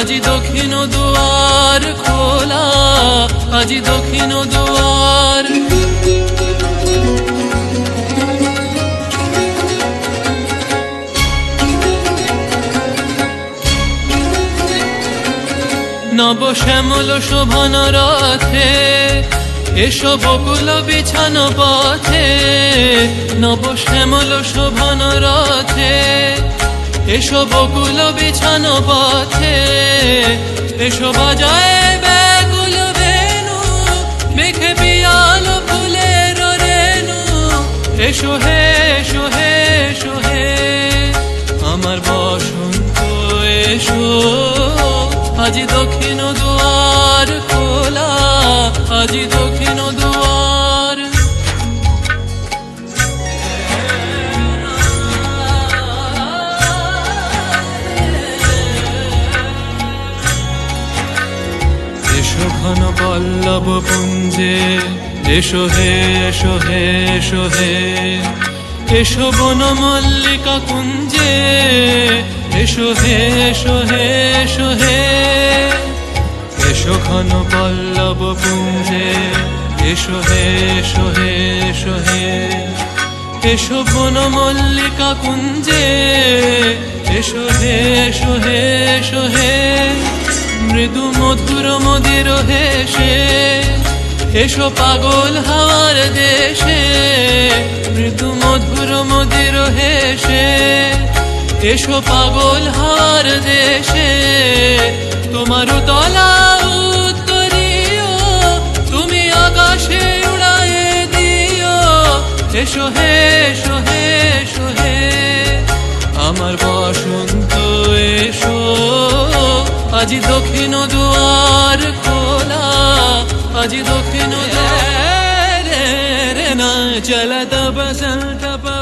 আজি দক্ষিণ দুয়ার খোলা, আজি দক্ষিণ দুয়ার। নব শ্যামল শোভন রথে, এসো বকুল বিছানো পথে। নব শ্যামল শোভন রথে এসো বকুল বিছানো পথে, এসো বাজায় ব্যাকুল বেনু মেঘে পিয়াল ফুলের রেনু এসো হে এসো হে এসো হে, আমার বসন্ত এসো। আজি দক্ষিণ দুয়ার খোলা, আজি দক্ষিণ ঘন পল্লব পুঞ্জে, এসো হে এসো হে এসো হে। এসো বন মল্লিকা কুঞ্জে, এসো হে এসো হে এসো হে। এসো ঘন পল্লব পুঞ্জে, এসো হে এসো হে এসো হে। এসো বন মল্লিকা কুঞ্জে, এসো মধুর মদির হেসে এসো পাগল হাওয়ার দেশে, মৃদু মধুর মদির হেসে এসো পাগল হাওয়ার দেশে, তোমার তলা উত্তরীয়, তুমি আকাশে উড়ায়ে দিও। এসো, হে এসো, হে আজি দক্ষিণ দুয়ার খোলা আজি দক্ষিণ দুয়ার না চলা পবন মত